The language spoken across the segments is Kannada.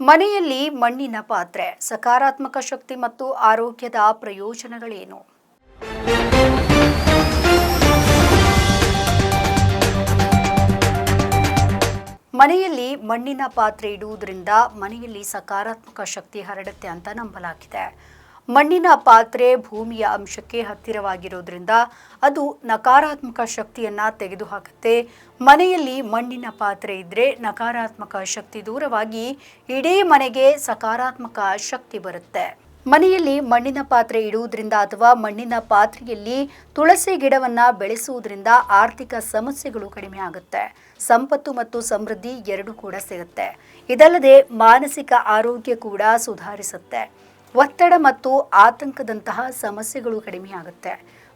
ಮನೆಯಲ್ಲಿ ಮಣ್ಣಿನ ಪಾತ್ರೆ, ಸಕಾರಾತ್ಮಕ ಶಕ್ತಿ ಮತ್ತು ಆರೋಗ್ಯದ ಪ್ರಯೋಜನಗಳೇನು? ಮನೆಯಲ್ಲಿ ಮಣ್ಣಿನ ಪಾತ್ರೆ ಇಡುವುದರಿಂದ ಮನೆಯಲ್ಲಿ ಸಕಾರಾತ್ಮಕ ಶಕ್ತಿ ಹರಡುತ್ತೆ ಅಂತ ನಂಬಲಾಗಿದೆ. ಮಣ್ಣಿನ ಪಾತ್ರೆ ಭೂಮಿಯ ಅಂಶಕ್ಕೆ ಹತ್ತಿರವಾಗಿರೋದ್ರಿಂದ ಅದು ನಕಾರಾತ್ಮಕ ಶಕ್ತಿಯನ್ನ ತೆಗೆದುಹಾಕುತ್ತೆ. ಮನೆಯಲ್ಲಿ ಮಣ್ಣಿನ ಪಾತ್ರೆ ಇದ್ದರೆ ನಕಾರಾತ್ಮಕ ಶಕ್ತಿ ದೂರವಾಗಿ ಇಡೀ ಮನೆಗೆ ಸಕಾರಾತ್ಮಕ ಶಕ್ತಿ ಬರುತ್ತೆ. ಮನೆಯಲ್ಲಿ ಮಣ್ಣಿನ ಪಾತ್ರೆ ಇಡುವುದರಿಂದ ಅಥವಾ ಮಣ್ಣಿನ ಪಾತ್ರೆಯಲ್ಲಿ ತುಳಸಿ ಗಿಡವನ್ನ ಬೆಳೆಸುವುದರಿಂದ ಆರ್ಥಿಕ ಸಮಸ್ಯೆಗಳು ಕಡಿಮೆ ಆಗುತ್ತೆ. ಸಂಪತ್ತು ಮತ್ತು ಸಮೃದ್ಧಿ ಎರಡೂ ಕೂಡ ಸಿಗುತ್ತೆ ಇದಲ್ಲದೆ ಮಾನಸಿಕ ಆರೋಗ್ಯ ಕೂಡ ಸುಧಾರಿಸುತ್ತೆ. ಒತ್ತಡ ಮತ್ತು ಆತಂಕದಂತಹ ಸಮಸ್ಯೆಗಳು ಕಡಿಮೆಯಾಗುತ್ತೆ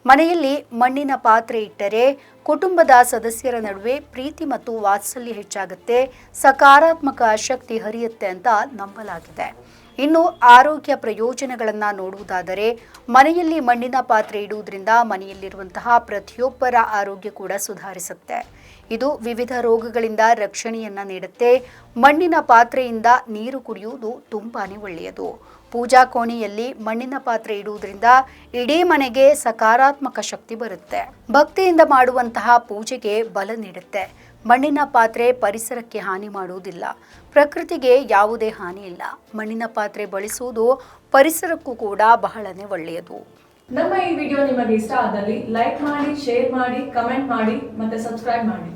ಮನೆಯಲ್ಲಿ ಮಣ್ಣಿನ ಪಾತ್ರೆ ಇಟ್ಟರೆ ಕುಟುಂಬದ ಸದಸ್ಯರ ನಡುವೆ ಪ್ರೀತಿ ಮತ್ತು ವಾತ್ಸಲ್ಯ ಹೆಚ್ಚಾಗುತ್ತೆ. ಸಕಾರಾತ್ಮಕ ಶಕ್ತಿ ಹರಿಯುತ್ತೆ ಅಂತ ನಂಬಲಾಗಿದೆ. ಇನ್ನು ಆರೋಗ್ಯ ಪ್ರಯೋಜನಗಳನ್ನು ನೋಡುವುದಾದರೆ ಮನೆಯಲ್ಲಿ ಮಣ್ಣಿನ ಪಾತ್ರೆ ಇಡುವುದರಿಂದ ಮನೆಯಲ್ಲಿರುವಂತಹ ಪ್ರತಿಯೊಬ್ಬರ ಆರೋಗ್ಯ ಕೂಡ ಸುಧಾರಿಸುತ್ತೆ. ಇದು ವಿವಿಧ ರೋಗಗಳಿಂದ ರಕ್ಷಣೆಯನ್ನು ನೀಡುತ್ತೆ. ಮಣ್ಣಿನ ಪಾತ್ರೆಯಿಂದ ನೀರು ಕುಡಿಯುವುದು ತುಂಬಾನೇ ಒಳ್ಳೆಯದು. ಪೂಜಾ ಕೋಣೆಯಲ್ಲಿ ಮಣ್ಣಿನ ಪಾತ್ರೆ ಇಡುವುದರಿಂದ ಇಡೀ ಮನೆಗೆ ಸಕಾರಾತ್ಮಕ ಶಕ್ತಿ ಬರುತ್ತೆ. ಭಕ್ತಿಯಿಂದ ಮಾಡುವಂತಹ ಪೂಜೆಗೆ ಬಲ ನೀಡುತ್ತೆ. ಮಣ್ಣಿನ ಪಾತ್ರೆ ಪರಿಸರಕ್ಕೆ ಹಾನಿ ಮಾಡುವುದಿಲ್ಲ. ಪ್ರಕೃತಿಗೆ ಯಾವುದೇ ಹಾನಿ ಇಲ್ಲ. ಮಣ್ಣಿನ ಪಾತ್ರೆ ಬಳಸುವುದು ಪರಿಸರಕ್ಕೂ ಕೂಡ ಬಹಳನೇ ಒಳ್ಳೆಯದು. ನಮ್ಮ ಈ ವಿಡಿಯೋ ನಿಮಗೆ ಇಷ್ಟ ಆದಲ್ಲಿ ಲೈಕ್ ಮಾಡಿ, ಶೇರ್ ಮಾಡಿ, ಕಮೆಂಟ್ ಮಾಡಿ ಮತ್ತೆ ಸಬ್ಸ್ಕ್ರೈಬ್ ಮಾಡಿ.